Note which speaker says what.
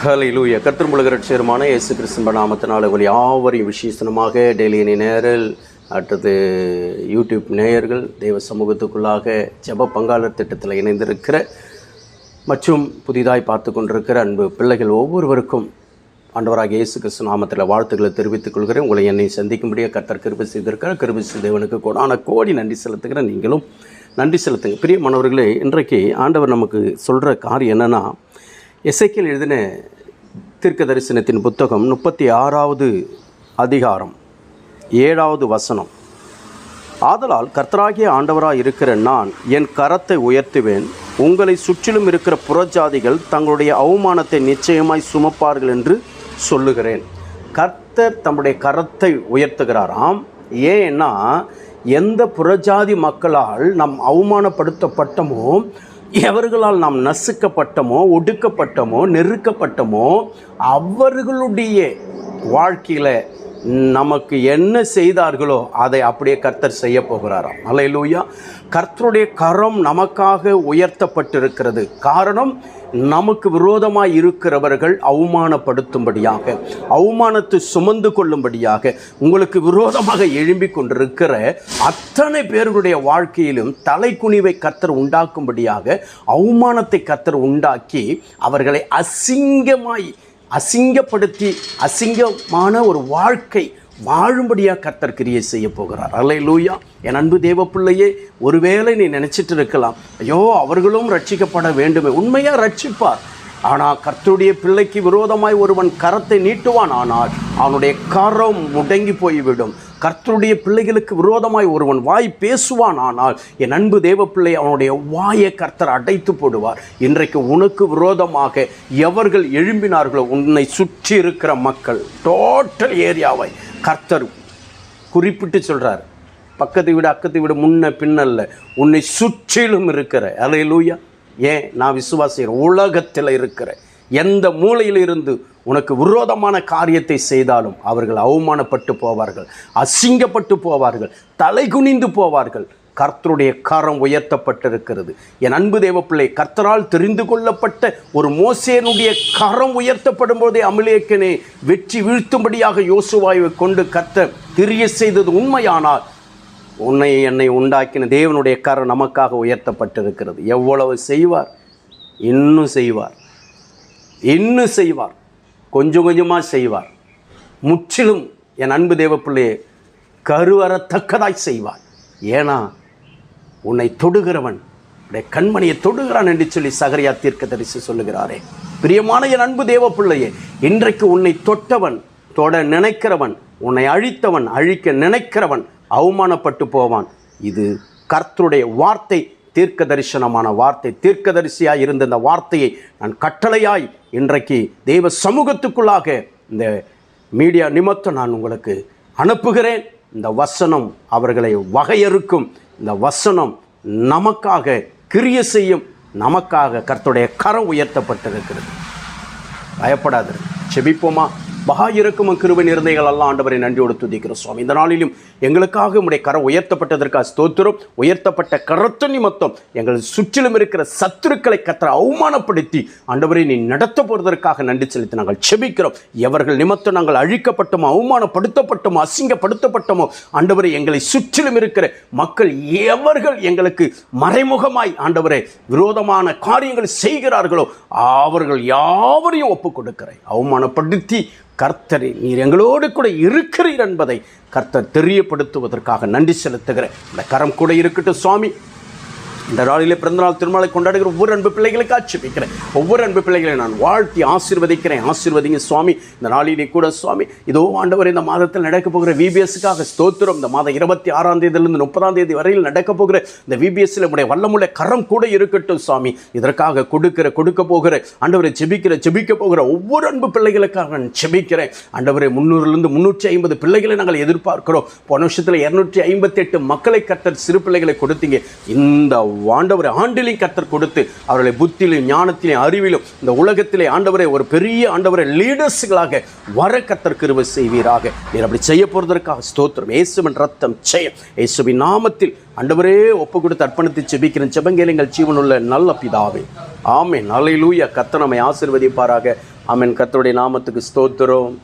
Speaker 1: ஹலையிலூய கத்திரமுலக ரட்சகருமான இயேசு கிறிஸ்தம்ப நாமத்தினால் உங்கள் யாவரையும் விசேஷமாக டெய்லி நேரல் அடுத்தது யூடியூப் நேயர்கள் தெய்வ சமூகத்துக்குள்ளாக ஜெப பங்காளர் திட்டத்தில் இணைந்திருக்கிற மற்றும் புதிதாய் பார்த்து கொண்டிருக்கிற அன்பு பிள்ளைகள் ஒவ்வொருவருக்கும் ஆண்டவராக இயேசு கிறிஸ்து நாமத்தில் வாழ்த்துக்களை தெரிவித்துக் கொள்கிறேன். உங்களை என்னை சந்திக்கும்படியாக கர்த்தர் கிருபி செய்திருக்கிறார். கிருபி தேவனுக்கு கோடான கோடி நன்றி செலுத்துகிற நீங்களும் நன்றி செலுத்துங்க. பிரியமானவர்களே இன்றைக்கு ஆண்டவர் நமக்கு சொல்கிற காரியம் என்னென்னா எசைக்கில் எழுதின தீர்க்க தரிசனத்தின் புத்தகம் முப்பத்தி ஆறாவது அதிகாரம் ஏழாவது வசனம். ஆதலால் கர்த்தராகிய ஆண்டவராக இருக்கிற நான் என் கரத்தை உயர்த்துவேன். உங்களை சுற்றிலும் இருக்கிற புறஜாதிகள் தங்களுடைய அவமானத்தை நிச்சயமாய் சுமப்பார்கள் என்று சொல்லுகிறேன். கர்த்தர் தம்முடைய கரத்தை உயர்த்துகிறாராம். ஏன்னா எந்த புறஜாதி மக்களால் நாம் அவமானப்படுத்தப்பட்டமோ எவர்களால் நாம் நசுக்கப்பட்டமோ ஒடுக்கப்பட்டமோ நெருக்கப்பட்டமோ அவர்களுடைய வாழ்க்கையில் நமக்கு என்ன செய்தார்களோ அதை அப்படியே கர்த்தர் செய்ய போகிறாராம். அலையிலூயா கர்த்தருடைய கரம் நமக்காக உயர்த்தப்பட்டிருக்கிறது. காரணம் நமக்கு விரோதமாக இருக்கிறவர்கள் அவமானப்படுத்தும்படியாக அவமானத்தை சுமந்து கொள்ளும்படியாக உங்களுக்கு விரோதமாக எழும்பிக் கொண்டிருக்கிற அத்தனை பேர்களுடைய வாழ்க்கையிலும் தலைக்குனிவை கர்த்தர் உண்டாக்கும்படியாக அவமானத்தை கர்த்தர் உண்டாக்கி அவர்களை அசிங்கமாய் அசிங்கப்படுத்தி அசிங்கமான ஒரு வாழ்க்கை வாழும்படியாக கர்த்தர் கிரியை செய்ய போகிறார். அல்லை லூயா என் அன்பு தேவ பிள்ளையே ஒருவேளை நீ நினச்சிட்டு இருக்கலாம். ஐயோ அவர்களும் ரட்சிக்கப்பட வேண்டுமே. உண்மையாக ரட்சிப்பார். ஆனால் கர்த்தருடைய பிள்ளைக்கு விரோதமாய் ஒருவன் கரத்தை நீட்டுவான் ஆனால் அவனுடைய கரம் முடங்கி போய்விடும். கர்த்தருடைய பிள்ளைகளுக்கு விரோதமாய் ஒருவன் வாய் பேசுவான் ஆனால் என் அன்பு தேவ பிள்ளை அவனுடைய வாயை கர்த்தர் அடைத்து போடுவார். இன்றைக்கு உனக்கு விரோதமாக எவர்கள் எழும்பினார்களோ உன்னை சுற்றி இருக்கிற மக்கள் டோட்டல் ஏரியாவை கர்த்தர் குறிப்பிட்டு சொல்கிறார் பக்கத்தை விட அக்கத்தை விட முன்ன பின்னல்ல உன்னை சுற்றிலும் இருக்கிற அலையிலூயா ஏன்? நான் விசுவாசிக்கிறேன் உலகத்தில் இருக்கிற எந்த மூலையில் இருந்து உனக்கு விரோதமான காரியத்தை செய்தாலும் அவர்கள் அவமானப்பட்டு போவார்கள் அசிங்கப்பட்டு போவார்கள் தலைகுனிந்து போவார்கள். கர்த்தருடைய கரம் உயர்த்தப்பட்டிருக்கிறது. என் அன்பு தேவப்பிள்ளை கர்த்தரால் தெரிந்து கொள்ளப்பட்ட ஒரு மோசேனுடைய கரம் உயர்த்தப்படும் போதே அமிலேக்கனே வெற்றி வீழ்த்தும்படியாக யோசுவாயுவை கொண்டு கர்த்தர் தெரிய செய்தது உண்மையானால் உன்னை என்னை உண்டாக்கின தேவனுடைய கரம் நமக்காக உயர்த்தப்பட்டிருக்கிறது. எவ்வளவு செய்வார்? இன்னும் செய்வார். இன்னும் செய்வார். கொஞ்சம் கொஞ்சமாக செய்வார். முற்றிலும் என் அன்பு தேவப்பிள்ளையே கருவறத்தக்கதாய் செய்வார். ஏன்னா உன்னை தொடுகிறவன் உடைய கண்மணியை தொடுகிறான் என்று சொல்லி சகரியா தீர்க்க தரிசி சொல்லுகிறாரே. பிரியமான என் அன்பு தேவப்பிள்ளையே இன்றைக்கு உன்னை தொட்டவன் தொட நினைக்கிறவன் உன்னை அழித்தவன் அழிக்க நினைக்கிறவன் அவமானப்பட்டு போவான். இது கர்த்தருடைய வார்த்தை தீர்க்க தரிசனமான வார்த்தை தீர்க்கதரிசியாய் இருந்த இந்த வார்த்தையை நான் கட்டளையாய் இன்றைக்கு தெய்வ சமூகத்துக்குள்ளாக இந்த மீடியா நிமித்தம் நான் உங்களுக்கு அனுப்புகிறேன். இந்த வசனம் அவர்களை வகையறுக்கும். இந்த வசனம் நமக்காக கிரிய செய்யும். நமக்காக கர்த்துடைய கரம் உயர்த்தப்பட்டிருக்கிறது. பயப்படாது செபிப்போமா? மகா இறக்கும் கிருபை நிறந்தைகள் எல்லாம் ஆண்டவரை நன்றியோடு துதிக்கிறோம் சுவாமி. இந்த நாளிலும் எங்களுக்காக உடைய கரம் உயர்த்தப்பட்டதற்காக ஸ்தோத்திரம். உயர்த்தப்பட்ட கரத்து நிமித்தம் எங்கள் சுற்றிலும் இருக்கிற சத்துருக்களை கத்திர அவமானப்படுத்தி ஆண்டவரை நீ நடத்த போவதற்காக நன்றி செலுத்தி நாங்கள் செபிக்கிறோம். எவர்கள் நிமித்தம் நாங்கள் அழிக்கப்பட்டோமோ அவமானப்படுத்தப்பட்டோமோ அசிங்கப்படுத்தப்பட்டோமோ ஆண்டவரை எங்களை சுற்றிலும் இருக்கிற மக்கள் எவர்கள் எங்களுக்கு மறைமுகமாய் ஆண்டவரை விரோதமான காரியங்கள் செய்கிறார்களோ அவர்கள் யாவரையும் ஒப்புக் கொடுக்கிறேன் அவமானப்படுத்தி கர்த்தரை நீர் எங்களோடு கூட இருக்கிறீர் என்பதை கர்த்தர் தெரியப்படுத்துவதற்காக நன்றி செலுத்துகிறேன். இந்த கரம் கூட இருக்கட்டும் சுவாமி. இந்த நாளிலே பிறந்தநாள் திருமலை கொண்டாடுகிற ஒவ்வொரு அன்பு பிள்ளைகளுக்கு ஆட்சேபிக்கிறேன். ஒவ்வொரு அன்பு பிள்ளைகளை நான் வாழ்த்தி ஆசீர்வதிக்கிறேன். ஆசீர்வதிங்க சுவாமி. இந்த நாளிலே கூட சுவாமி இதோ ஆண்டவர் இந்த மாதத்தில் நடக்க போகிற விபிஎஸ்க்காக ஸ்தோத்திரம். இந்த மாதம் இருபத்தி ஆறாம் தேதியிலிருந்து முப்பதாம் தேதி வரையில் நடக்க போகிற இந்த விபிஎஸ்ல உடைய வல்லமுள்ள கரம் கூட இருக்கட்டும் சுவாமி. இதற்காக கொடுக்கிற கொடுக்க போகிற ஆண்டவரை ஜெபிக்கிற ஜெபிக்க போகிற ஒவ்வொரு அன்பு பிள்ளைகளுக்காக நான் ஜெபிக்கிறேன். ஆண்டவரை முந்நூறுலேருந்து முந்நூற்றி ஐம்பது பிள்ளைகளை நாங்கள் எதிர்பார்க்கிறோம். போன வருஷத்தில் இரநூற்றி ஐம்பத்தி எட்டு மக்களை கத்தர் சிறு பிள்ளைகளை கொடுத்தீங்க. இந்த ஆண்டவரை ஆண்டிலையும் கத்தர் கொடுத்து அவர்களை புத்தியிலும் ஞானத்திலையும் அறிவிலும் இந்த உலகத்திலே ஆண்டவரை ஒரு பெரிய ஆண்டவரை லீடர்ஸ்களாக வர கத்தர் கிருவை செய்வீராக. நீர் அப்படி செய்ய போகிறதற்காக ஸ்தோத்திரம். இயேசுவின் ரத்தம் ஜெயம். இயேசுவின் நாமத்தில் ஆண்டவரே ஒப்பு கொடுத்து அர்ப்பணித்து செபிக்கிறேன் செபங்கேலங்கள் ஜீவனுள்ள நல்ல பிதாவே. ஆமே நல்லூயா கத்த நம்மை ஆசிர்வதிப்பாராக. ஆமென். கத்தருடைய நாமத்துக்கு ஸ்தோத்திரம்.